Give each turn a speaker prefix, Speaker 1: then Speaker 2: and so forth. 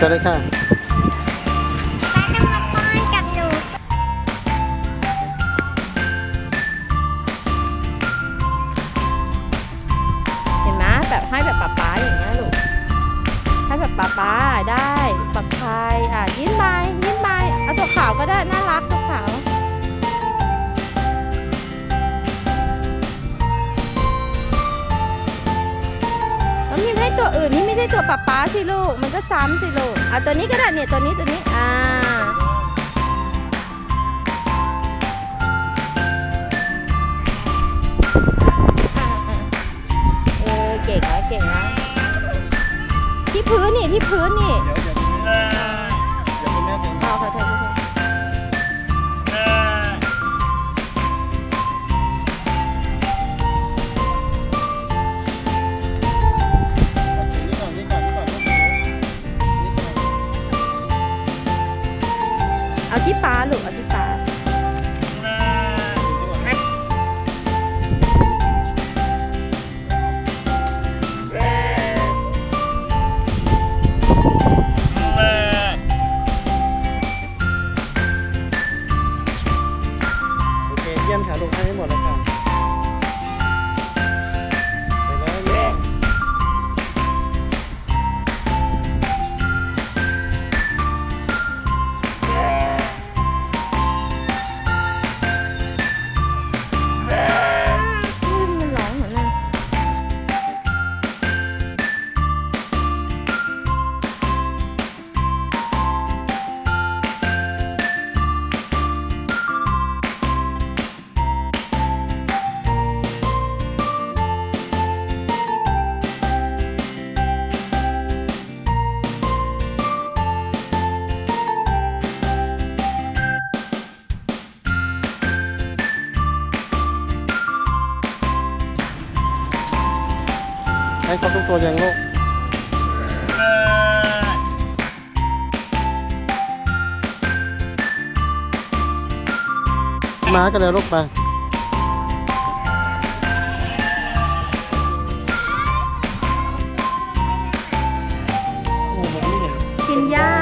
Speaker 1: เจอเลยค่ะ
Speaker 2: เห็นไหมแบบให้แบบป๊าป๊าอย่างเงี้ยลูก ให้แบบป๊าป๊าได้ปักไทยอะยิ้มไปยิ้มไปเอาตัวขาวก็ได้น่ารัก อื่นนี่ไม่ใช่ตัวป๊าป๊าสิลูก มันก็ซ้ำสิลูก อะตัวนี้ก็ได้เนี่ยตัวนี้ตัวนี้ อ่า เออเก่งนะเก่งนะที่พื้นนี่ที่พื้นนี่
Speaker 1: เดี๋ยว เอา
Speaker 2: ที่ป้าลูกเอาที่ป้า
Speaker 1: โอเคเยี่ยมค่ะลูกให้ให้หมดแล้วค่ะ ให้เขาทุกตัวยังลูกมากันแล้วลูกไปกินหญ้า